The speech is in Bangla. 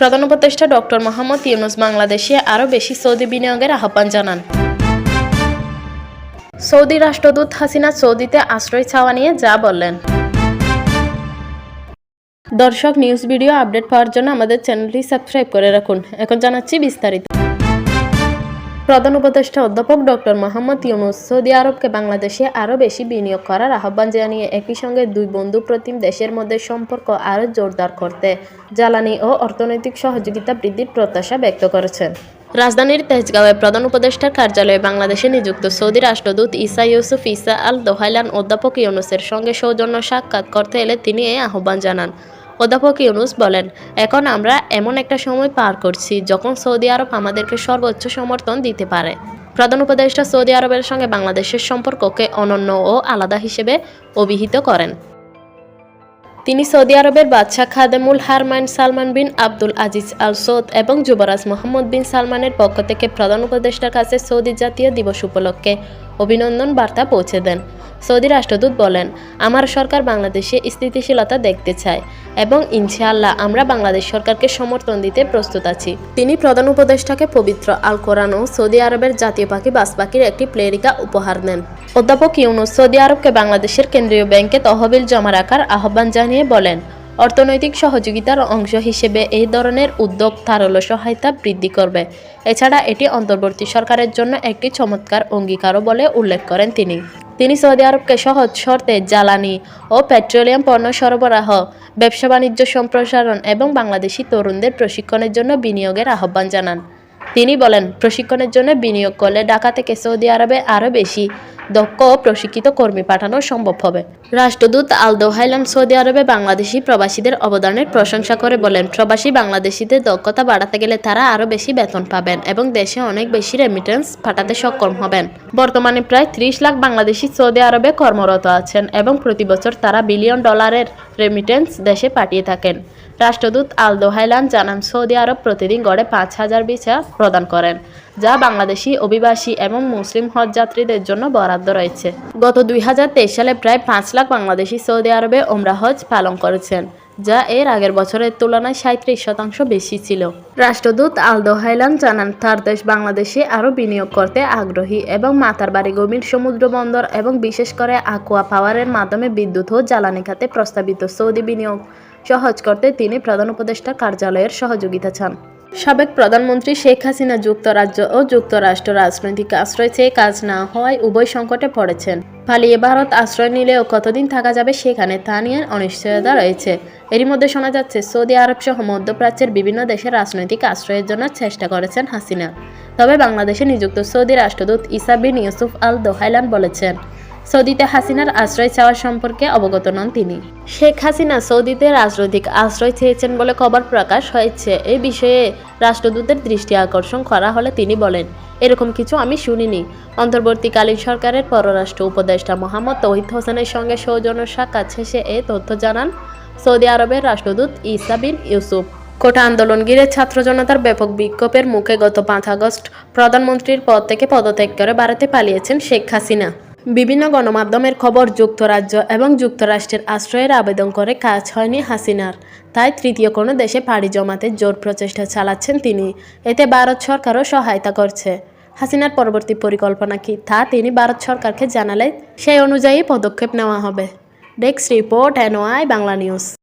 প্রধান উপদেষ্টা ডক্টর মোহাম্মদ ইউনুস বাংলাদেশে আরও বেশি সৌদি বিনিয়োগের আহ্বান জানান। সৌদি রাষ্ট্রদূত হাসিনা সৌদিতে আশ্রয় চাওয়া নিয়ে যা বললেন। দর্শক, নিউজ ভিডিও আপডেট পাওয়ার জন্য আমাদের চ্যানেলটি সাবস্ক্রাইব করে রাখুন। এখন জানাচ্ছি বিস্তারিত। প্রধান উপদেষ্টা অধ্যাপক ডক্টর মোহাম্মদ ইউনুস সৌদি আরবকে বাংলাদেশে আরও বেশি বিনিয়োগ করার আহ্বান জানিয়ে একই সঙ্গে দুই বন্ধু প্রতিম দেশের মধ্যে সম্পর্ক আরও জোরদার করতে জ্বালানি ও অর্থনৈতিক সহযোগিতা বৃদ্ধির প্রত্যাশা ব্যক্ত করেছেন। রাজধানীর তেজগাঁওয়ে প্রধান উপদেষ্টার কার্যালয়ে বাংলাদেশে নিযুক্ত সৌদি রাষ্ট্রদূত ইসা ইউসুফ ইসা আল দোহাইলান অধ্যাপক ইউনুসের সঙ্গে সৌজন্য সাক্ষাৎ করতে এলে তিনি এই আহ্বান জানান। অধ্যাপক ইউনুস বলেন, এখন আমরা এমন একটা সময় পার করছি যখন সৌদি আরব আমাদেরকে সর্বোচ্চ সমর্থন দিতে পারে। প্রধান উপদেষ্টা সৌদি আরবের সঙ্গে বাংলাদেশের সম্পর্ককে অনন্য ও আলাদা হিসেবে অভিহিত করেন। তিনি সৌদি আরবের বাদশাহ খাদেমুল হারমাইন সালমান বিন আব্দুল আজিজ আল সৌদ এবং যুবরাজ মোহাম্মদ বিন সালমানের পক্ষ থেকে প্রধান উপদেষ্টার কাছে সৌদি জাতীয় দিবস উপলক্ষে অভিনন্দন বার্তা পৌঁছে দেন। সৌদি রাষ্ট্রদূত বলেন, আমার সরকার বাংলাদেশে স্থিতিশীলতা দেখতে চায় এবং ইনশাআল্লাহ আমরা বাংলাদেশ সরকারকে সমর্থন দিতে প্রস্তুত আছি। তিনি প্রধান উপদেষ্টাকে পবিত্র আল কোরআন ও সৌদি আরবের জাতীয় পাখি বাস পাখির একটি প্লেরিকা উপহার দেন। অধ্যাপক ইউনুস সৌদি আরবকে বাংলাদেশের কেন্দ্রীয় ব্যাংকে তহবিল জমা রাখার আহ্বান জানিয়ে বলেন, অর্থনৈতিক সহযোগিতার অংশ হিসেবে এই ধরনের উদ্যোগ তারল্য সহায়তা বৃদ্ধি করবে। এছাড়া এটি অন্তর্বর্তী সরকারের জন্য একটি চমৎকার অঙ্গীকারও বলে উল্লেখ করেন তিনি। তিনি সৌদি আরবকে সহজ শর্তে জ্বালানি ও পেট্রোলিয়াম পণ্য সরবরাহ, ব্যবসা বাণিজ্য সম্প্রসারণ এবং বাংলাদেশি তরুণদের প্রশিক্ষণের জন্য বিনিয়োগের আহ্বান জানান। তিনি বলেন, প্রশিক্ষণের জন্য বিনিয়োগ করলে ঢাকা থেকে সৌদি আরবে আরও বেশি দক্ষ ও প্রশিক্ষিত কর্মী পাঠানো সম্ভব হবে। রাষ্ট্রদূত আল দোহাইলান সৌদি আরবে বাংলাদেশি প্রবাসীদের অবদানের প্রশংসা করে বলেন, প্রবাসী বাংলাদেশিদের দক্ষতা বাড়াতে গেলে তারা আরও বেশি বেতন পাবেন এবং দেশে অনেক বেশি রেমিটেন্স পাঠাতে সক্ষম হবেন। বর্তমানে প্রায় ত্রিশ লাখ বাংলাদেশি সৌদি আরবে কর্মরত আছেন এবং প্রতি বছর তারা বিলিয়ন ডলারের রেমিটেন্স দেশে পাঠিয়ে থাকেন। রাষ্ট্রদূত আল দোহাইলান জানান, সৌদি আরব প্রতিদিন গড়ে পাঁচ হাজার ভিসা প্রদান করেন, যা বাংলাদেশি অভিবাসী এবং মুসলিম হজ যাত্রীদের জন্য বরাদ্দ রয়েছে। গত দুই হাজার তেইশ সালে প্রায় পাঁচ লাখ বাংলাদেশি সৌদি আরবে ওমরা হজ পালন করেছেন, যা এর আগের বছরের তুলনায় সাঁত্রিশ শতাংশ বেশি ছিল। রাষ্ট্রদূত আল দোহাইলান জানান, তার দেশ বাংলাদেশে আরও বিনিয়োগ করতে আগ্রহী এবং মাতার বাড়ি গভীর সমুদ্র বন্দর এবং বিশেষ করে আকুয়া পাওয়ারের মাধ্যমে বিদ্যুৎ ও জ্বালানি খাতে প্রস্তাবিত সৌদি বিনিয়োগ সহজ করতে তিনি প্রধান উপদেষ্টা কার্যালয়ের সহযোগিতা চান। সাবেক প্রধানমন্ত্রী শেখ হাসিনা যুক্তরাজ্য ও যুক্তরাষ্ট্র রাজনৈতিক আশ্রয় চেয়ে কাজ না হওয়ায় উভয় সংকটে পড়েছেন। পালিয়ে ভারত আশ্রয় নিলেও কতদিন থাকা যাবে সেখানে তা নিয়ে অনিশ্চয়তা রয়েছে। এরই মধ্যে শোনা যাচ্ছে, সৌদি আরব সহ মধ্যপ্রাচ্যের বিভিন্ন দেশের রাজনৈতিক আশ্রয়ের জন্য চেষ্টা করেছেন হাসিনা। তবে বাংলাদেশে নিযুক্ত সৌদি রাষ্ট্রদূত ইসা বিন ইউসুফ আল দোহাইলান বলেছেন সৌদিতে হাসিনার আশ্রয় চাওয়ার সম্পর্কে অবগত নন তিনি। শেখ হাসিনা সৌদিতে রাজনৈতিক আশ্রয় চেয়েছেন বলে খবর প্রকাশ হয়েছে। এই বিষয়ে রাষ্ট্রদূতের দৃষ্টি আকর্ষণ করা হলে তিনি বলেন, এরকম কিছু আমি শুনিনি। অন্তর্বর্তীকালীন সরকারের পররাষ্ট্র উপদেষ্টা মোহাম্মদ তৌহিদ হোসেনের সঙ্গে সৌজন্য সাক্ষাৎ শেষে এ তথ্য জানান সৌদি আরবের রাষ্ট্রদূত ইসা বিন ইউসুফ। কোটা আন্দোলন ঘিরে ছাত্র জনতার ব্যাপক বিক্ষোভের মুখে গত পাঁচ আগস্ট প্রধানমন্ত্রীর পদ থেকে পদত্যাগ করে ভারতে পালিয়েছেন শেখ হাসিনা। বিভিন্ন গণমাধ্যমের খবর যুক্তরাজ্য এবং যুক্তরাষ্ট্রের আশ্রয়ের আবেদন করে কাজ হয়নি হাসিনার। তাই তৃতীয় কোনো দেশে পাড়ি জমাতে জোর প্রচেষ্টা চালাচ্ছেন তিনি। এতে ভারত সরকারও সহায়তা করছে। হাসিনার পরবর্তী পরিকল্পনা কি তা তিনি ভারত সরকারকে জানালে সেই অনুযায়ী পদক্ষেপ নেওয়া হবে। Desk report NOI Bangla news.